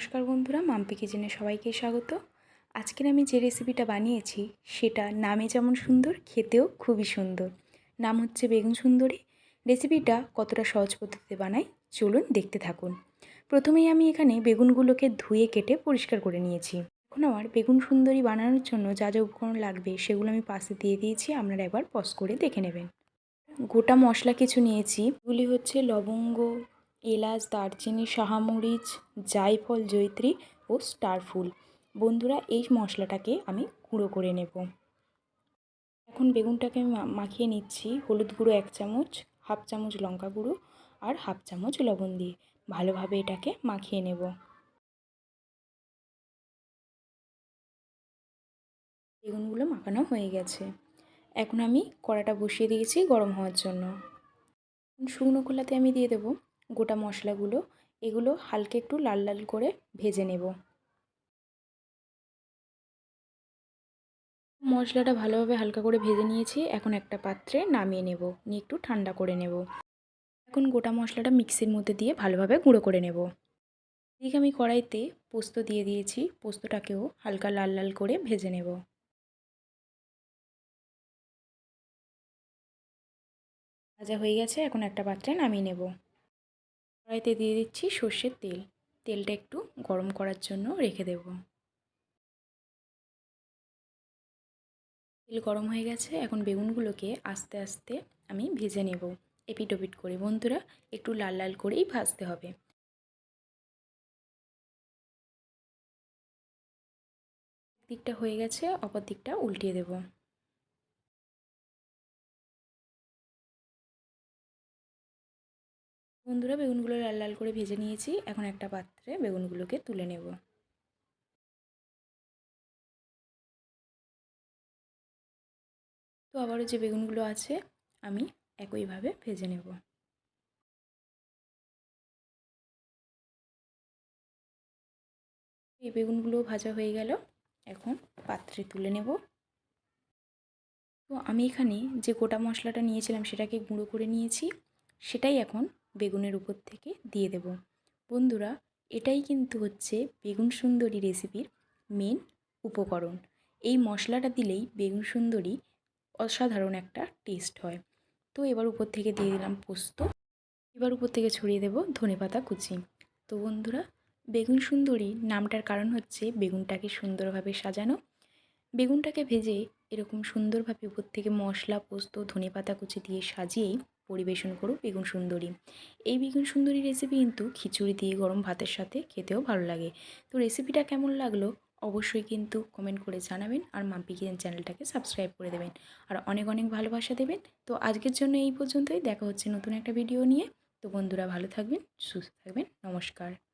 নমস্কার বন্ধুরা, মাম্পি কিচেনে সবাইকে স্বাগত। আজকের আমি যে রেসিপিটা বানিয়েছি, সেটা নামে যেমন সুন্দর, খেতেও খুবই সুন্দর। নাম হচ্ছে বেগুন সুন্দরী। রেসিপিটা কতটা সহজ পদ্ধতিতে বানাই, চলুন দেখতে থাকুন। প্রথমেই আমি এখানে বেগুনগুলোকে ধুয়ে কেটে পরিষ্কার করে নিয়েছি। এখন আমার বেগুন সুন্দরী বানানোর জন্য যা যা উপকরণ লাগবে, সেগুলো আমি পাশে দিয়ে দিয়েছি, আপনারা একবার পজ করে দেখে নেবেন। গোটা মশলা কিছু নিয়েছি। এগুলি হচ্ছে লবঙ্গ এলাচ, দারচিনি শাহামরিচ জায়ফল জৈত্রী ও স্টার ফুল বন্ধুরা, এই মশলাটাকে আমি গুঁড়ো করে নেব। এখন বেগুনটাকে মাখিয়ে নিচ্ছি। হলুদ গুঁড়ো এক চামচ, হাফ চামচ লঙ্কা গুঁড়ো আর হাফ চামচ লবণ দিয়ে ভালোভাবে এটাকে মাখিয়ে নেব। বেগুনগুলো মাখানো হয়ে গেছে। এখন আমি কড়াটা বসিয়ে দিয়েছি গরম হওয়ার জন্য। শুকনো খোলাতে আমি দিয়ে দেবো গোটা মশলাগুলো, এগুলো হালকা একটু লাল লাল করে ভেজে নেব। মশলাটা ভালোভাবে হালকা করে ভেজে নিয়েছি, এখন একটা পাত্রে নামিয়ে নেব, নিয়ে একটু ঠান্ডা করে নেব। এখন গোটা মশলাটা মিক্সির মধ্যে দিয়ে ভালোভাবে গুঁড়ো করে নেব। এদিকে আমি কড়াইতে পোস্ত দিয়ে দিয়েছি, পোস্তটাকেও হালকা লাল লাল করে ভেজে নেব। ভাজা হয়ে গেছে, এখন একটা পাত্রে নামিয়ে নেব। কড়াইতে দিয়ে দিচ্ছি সর্ষের তেল। তেলটা একটু গরম করার জন্য রেখে দেব। তেল গরম হয়ে গেছে, এখন বেগুনগুলোকে আস্তে আস্তে আমি ভেজে নেব। এপিট ওপিট করে বন্ধুরা, একটু লাল লাল করেই ভাজতে হবে। দিকটা হয়ে গেছে, অপর দিকটা উল্টিয়ে দেবো। বন্ধুরা, বেগুনগুলো লাল লাল করে ভেজে নিয়েছি। এখন একটা পাত্রে বেগুনগুলোকে তুলে নেব। তো আবারও যে বেগুনগুলো আছে, আমি একইভাবে ভেজে নেব। এই বেগুনগুলো ভাজা হয়ে গেল। এখন পাত্রে তুলে নেব। তো আমি এখানে যে গোটা মশলাটা নিয়েছিলাম, সেটাকে গুঁড়ো করে নিয়েছি। সেটাই এখন বেগুনের উপর থেকে দিয়ে দেব। বন্ধুরা, এটাই কিন্তু হচ্ছে বেগুন সুন্দরী রেসিপির মেন উপকরণ। এই মশলাটা দিলেই বেগুন সুন্দরী অসাধারণ একটা টেস্ট হয়। তো এবার উপর থেকে দিয়ে দিলাম পোস্ত। এবার উপর থেকে ছড়িয়ে দেব ধনে পাতা কুচি। তো বন্ধুরা, বেগুন সুন্দরী নামটার কারণ হচ্ছে বেগুনটাকে সুন্দরভাবে সাজানো। বেগুনটাকে ভেজে এরকম সুন্দরভাবে উপর থেকে মশলা, পোস্ত ধনে পাতা কুচি দিয়ে সাজিয়েই পরিবেশন করুক বেগুন সুন্দরী। এই বেগুন সুন্দরী রেসিপি কিন্তু খিচুড়ি দিয়ে গরম ভাতের সাথে খেতেও ভালো লাগে। তো রেসিপিটা কেমন লাগল অবশ্যই কিন্তু কমেন্ট করে জানাবেন আর মাম্পি কিচেন চ্যানেলটাকে সাবস্ক্রাইব করে দেবেন। আর অনেক অনেক ভালোবাসা দেবেন। তো আজকের জন্য এই পর্যন্তই। দেখা হচ্ছে নতুন একটা ভিডিও নিয়ে। তো বন্ধুরা ভালো থাকবেন, সুস্থ থাকবেন। নমস্কার।